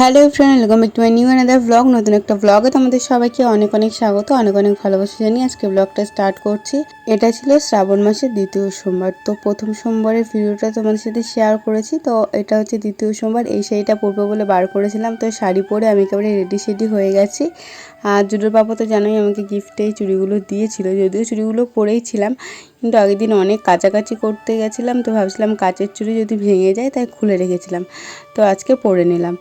Hello friend welcome back to my new another blog নতুন একটা ব্লগে তোমাদের সবাইকে অনেক অনেক স্বাগত, অনেক অনেক ভালোবাসা জানিয়ে আজকে ব্লগটা স্টার্ট করছি। এটা ছিল শ্রাবণ মাসের দ্বিতীয় সোমবার। তো প্রথম সোমবারের ভিডিওটা তোমাদের সাথে শেয়ার করেছি। তো এটা হচ্ছে দ্বিতীয় সোমবার, এই শাড়িটা পরবো বলে বার করেছিলাম। তো শাড়ি পরে আমি একেবারে রেডি সেডি হয়ে গেছি। আর জুডোর পাপা তো জানোই আমাকে গিফটে চুড়িগুলো দিয়েছিল, যদিও চুড়িগুলো পরেই ছিলাম। কিন্তু আগের দিন অনেক কাছাকাছি করতে গেছিলাম তো ভাবছিলাম কাচের চুড়ি যদি ভেঙে যায় তাই খুলে রেখেছিলাম। তো আজকে পরে নিলাম।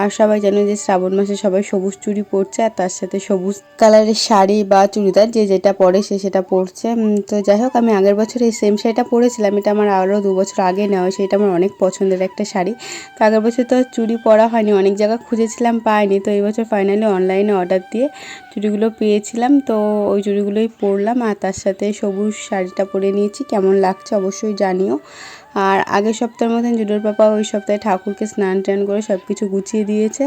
আর সবাই জানো যে শ্রাবণ মাসে সবাই সবুজ চুড়ি পরছে আর তার সাথে সবুজ কালারের শাড়ি বা চুড়িদার যে যেটা পরে সে সেটা পরছে। তো যাই হোক, আমি আগের বছর এই সেম শাড়িটা পরেছিলাম। এটা আমার আরও দু বছর আগে নেওয়া, সেটা আমার অনেক পছন্দের একটা শাড়ি। তো আগের বছর তো চুড়ি পরা হয়নি, অনেক জায়গা খুঁজেছিলাম, পাইনি। তো এই বছর ফাইনালি অনলাইনে অর্ডার দিয়ে চুড়িগুলো পেয়েছিলাম। তো ওই চুড়িগুলোই পরলাম আর তার সাথে সবুজ শাড়িটা পরে নিয়েছি কেমন লাগছে অবশ্যই জানিও। আর আগের সপ্তাহের মতন জুডোর পাপা ওই সপ্তাহে ঠাকুরকে স্নান টান করে সব কিছু গুছিয়ে দিয়েছে।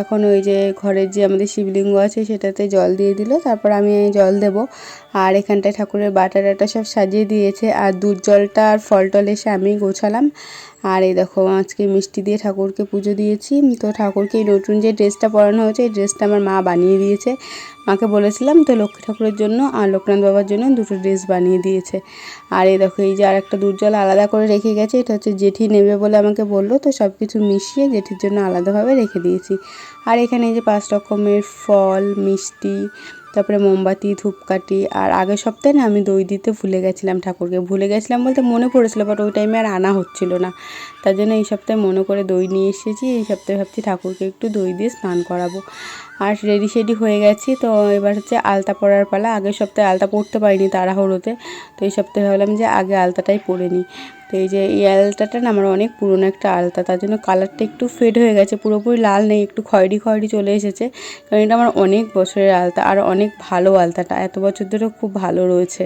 এখন ওই যে ঘরের যে আমাদের শিবলিঙ্গ আছে সেটাতে জল দিয়ে দিল, তারপর আমি জল দেব। আর এখানটায় ঠাকুরের বাটা টাটা সব সাজিয়ে দিয়েছে। আর দুধ জলটা আর ফল টল এসে আমি গোছালাম। আর এই দেখো, আজকে মিষ্টি দিয়ে ঠাকুরকে পুজো দিয়েছি। তো ঠাকুরকে এই নতুন যে ড্রেসটা পরানো হয়েছে, এই ড্রেসটা আমার মা বানিয়ে দিয়েছে। মাকে বলেছিলাম তো লক্ষ্মী ঠাকুরের জন্য আর লোকনাথ বাবার জন্য দুটো ড্রেস বানিয়ে দিয়েছে। আর এই দেখো, এই যে আর একটা দুধ জল আলাদা করে রেখে গেছে, এটা হচ্ছে জেঠি নেবে বলে আমাকে বলল, তো সব কিছু মিশিয়ে জেঠির জন্য আলাদাভাবে রেখে দিয়েছি। আর এখানে এই যে পাঁচ রকমের ফল, মিষ্টি, তারপরে মোমবাতি, ধূপকাঠি, আর আগের সপ্তাহে না আমি দই দিতে ভুলে গেছিলাম ঠাকুরকে। ভুলে গেছিলাম বলতে মনে পড়েছিল বাট ওই টাইমে আর আনা হচ্ছিল না। তার জন্য এই সপ্তাহে মনে করে দই নিয়ে এসেছি, এই সপ্তাহে ভাবছি ঠাকুরকে একটু দই দিয়ে স্নান করাবো। আর রেডি সেডি হয়ে গেছি। তো এবার হচ্ছে আলতা পরার পালা। আগের সপ্তাহে আলতা পরতে পারিনি তাড়াহুড়োতে। তো এই সপ্তাহে ভাবলাম যে আগে আলতাটাই পরে নিই। তো এই যে এই আলতাটা না আমার অনেক পুরনো একটা আলতা। তার জন্য কালারটা একটু ফেড হয়ে গেছে। পুরোপুরি লাল নেই একটু খয়েরি খয়েরি চলে এসেছে। কারণ এটা আমার অনেক বছরের আলতা আর অনেক ভালো আলতাটা। এত বছর ধরে খুব ভালো রয়েছে।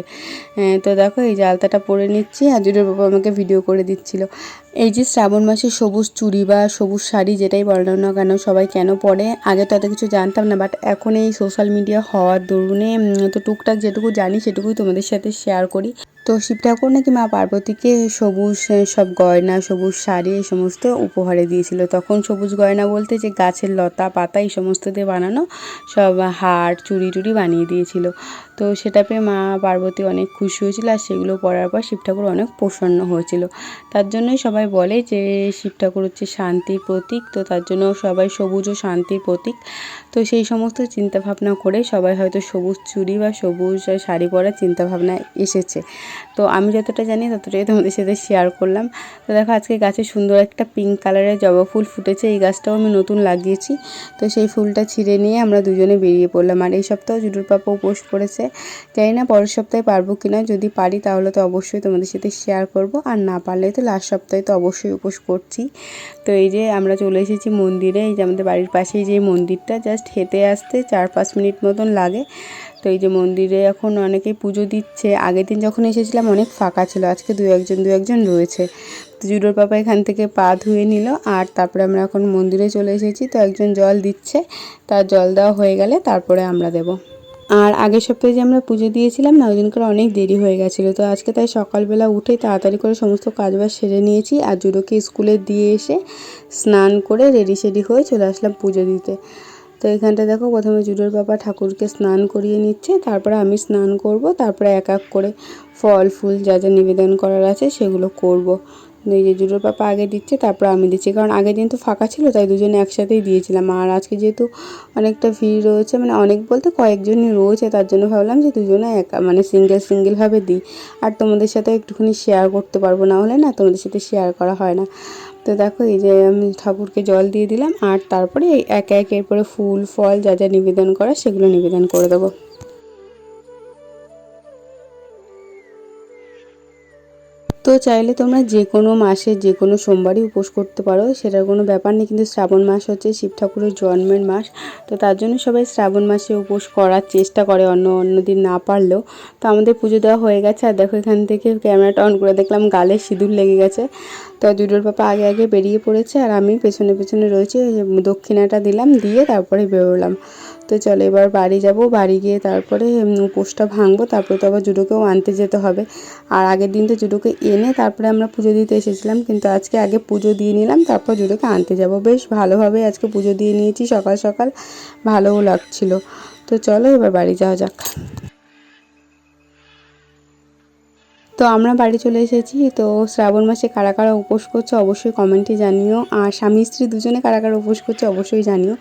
হ্যাঁ, তো দেখো এই যে আলতাটা পরে নিচ্ছি। আর জুড়ে বাবা আমাকে ভিডিও করে দিচ্ছিল। এই যে শ্রাবণ মাসে সবুজ চুড়ি বা সবুজ শাড়ি যেটাই বলো না কেন, সবাই কেন পরে? আগে তো এত কিছু জানতাম না বাট এখন এই সোশ্যাল মিডিয়া হওয়ার দরুনে তো টুকটাক যেটুকু জানি সেটুকুই তোমাদের সাথে শেয়ার করি। তো শিব ঠাকুর নাকি মা পার্বতীকে সবুজ সব গয়না, সবুজ শাড়ি এই সমস্ত উপহারে দিয়েছিল। তখন সবুজ গয়না বলতে যে গাছের লতা, পাতা এই সমস্ত দিয়ে বানানো সব হার, চুড়ি টুড়ি বানিয়ে দিয়েছিল। তো সেটা পেয়ে মা পার্বতী অনেক খুশি হয়েছিল আর সেগুলো পরার পর শিব ঠাকুর অনেক প্রসন্ন হয়েছিল। তার জন্যই সবাই বলে যে শিব ঠাকুর হচ্ছে শান্তির প্রতীক, তো তার জন্য সবাই সবুজ ও শান্তির প্রতীক। তো সেই সমস্ত চিন্তা ভাবনা করে সবাই হয়তো সবুজ চুড়ি বা সবুজ শাড়ি পরার চিন্তা ভাবনা এসেছে। তো আমি যতটা জানি ততটাই তোমাদের সাথে শেয়ার করলাম। তো দেখো আজকে গাছে সুন্দর একটা পিঙ্ক কালারের জবা ফুল ফুটেছে, এই গাছটাও আমি নতুন লাগিয়েছি। তো সেই ফুলটা ছিঁড়ে নিয়ে আমরা দুজনে বেরিয়ে পড়লাম। আর এই সপ্তাহ জুডুর পাপা উপোস করেছে। জানি না পরের সপ্তাহে পারব কিনা, যদি পারি তাহলে তো অবশ্যই তোমাদের সাথে শেয়ার করব। আর না পারলে তো লাস্ট সপ্তাহে তো অবশ্যই উপোস করছি। তো এই যে আমরা চলে এসেছি মন্দিরে, এই যে আমাদের বাড়ির পাশেই যে মন্দিরটা জাস্ট হেঁটে আসতে চার পাঁচ মিনিট মতন লাগে। তো এই যে মন্দিরে এখন অনেকেই পুজো দিচ্ছে। আগের দিন যখন এসেছিলাম, অনেক ফাঁকা ছিল। আজকে দু একজন দু একজন রয়েছে। তো জুডোর পাপা এখান থেকে পা ধুয়ে নিল আর তারপরে আমরা এখন মন্দিরে চলে এসেছি। তো একজন জল দিচ্ছে, তার জল দেওয়া হয়ে গেলে তারপরে আমরা দেবো। আর আগের সপ্তাহে যে আমরা পুজো দিয়েছিলাম না, ওই দিনকার অনেক দেরি হয়ে গেছিল। তো আজকে তাই সকালবেলা উঠে তাড়াতাড়ি করে সমস্ত কাজবাজ সেরে নিয়েছি আর জুডোকে স্কুলে দিয়ে এসে স্নান করে রেডি সেডি হয়ে চলে আসলাম পুজো দিতে। তো এখানটা দেখো প্রথমে জুডোর বাবা ঠাকুরকে স্নান করিয়ে নিচ্ছে, তারপরে আমি স্নান করব, তারপরে এক এক করে ফল, ফুল যা যা নিবেদন করার আছে সেগুলো করব। এই যে জুডোর পাপা আগে দিচ্ছে, তারপর আমি দিচ্ছি, কারণ আগের দিন তো ফাঁকা ছিল, তাই দুজনে একসাথেই দিয়েছিলাম। আর আজকে যেহেতু অনেকটা ভিড় রয়েছে মানে অনেক বলতে কয়েকজনই রয়েছে, তার জন্য ভাবলাম যে দুজনে একা মানে সিঙ্গেল সিঙ্গেলভাবে দিই। আর তোমাদের সাথে একটুখানি শেয়ার করতে পারব, না হলে না তোমাদের সাথে শেয়ার করা হয় না। তো দেখো এই যে আমি ঠাকুরকে জল দিয়ে দিলাম আর তারপরে একে একে এরপরে ফুল, ফল যা যা নিবেদন করা সেগুলো নিবেদন করে দেবো। তো চাইলে তোমরা যে কোনো মাসে, যে কোনো সোমবারই উপোস করতে পারো। সেটার কোনো ব্যাপার নেই, কিন্তু শ্রাবণ মাস হচ্ছে শিব ঠাকুরের জন্মের মাস। তো তার জন্য সবাই শ্রাবণ মাসে উপোস করার চেষ্টা করে, অন্য অন্য দিন না পারলেও। তো আমাদের পুজো দেওয়া হয়ে গেছে, আর দেখো এখান থেকে ক্যামেরাটা অন করে দেখলাম গালে সিঁদুর লেগে গেছে। তো জুডোর পাপা আগে আগে বেরিয়ে পড়েছে, আর আমি পেছনে পেছনে রয়েছি দক্ষিণাটা দিলাম, দিয়ে তারপরে বেরোলাম। তো চলো এবার বাড়ি যাব। বাড়ি গিয়ে তারপরে উপোসটা ভাঙবো, তারপরে তো আবার জুডোকেও আনতে যেতে হবে। আর আগের দিন তো জুডোকে এনে তারপরে আমরা পুজো দিতে এসেছিলাম, কিন্তু আজকে আগে পুজো দিয়ে নিলাম, তারপর জুডোকে আনতে যাব। বেশ ভালোভাবে আজকে পুজো দিয়ে নিয়েছি সকাল সকাল, ভালোও লাগছিল। তো চলো এবার বাড়ি যাওয়া যাক। তো আমরা বাড়ি চলে এসেছি। তো শ্রাবণ মাসে কারা কারা উপোস করছে অবশ্যই কমেন্টে জানিও। আর স্বামী স্ত্রী দুজনে কারা কারা উপোস করছে অবশ্যই জানিও।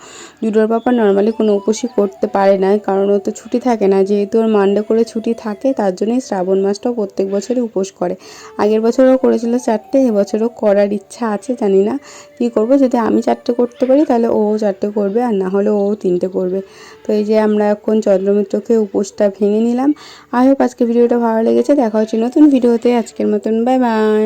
জুডোর বাবা নর্মালি কোনো উপোসই করতে পারে না, কারণ ও তো ছুটি থাকে না। যেহেতু ওর মান্ডে করে ছুটি থাকে, তার জন্যই শ্রাবণ মাসটাও প্রত্যেক বছরই উপোস করে। আগের বছরও করেছিল চারটে এবছরও করার ইচ্ছা আছে, জানি না কী করব। যদি আমি চারটে করতে পারি, তাহলে ও চারটে করবে, আর না হলে ও তিনটে করবে। তো এই যে আমরা এখন চন্দ্রমিত্রকে উপোসটা ভেঙে নিলাম। আই হোপ আজকে ভিডিওটা ভালো লেগেছে। দেখা হচ্ছে নতুন ভিডিওতে আজকের মতন বাই বাই।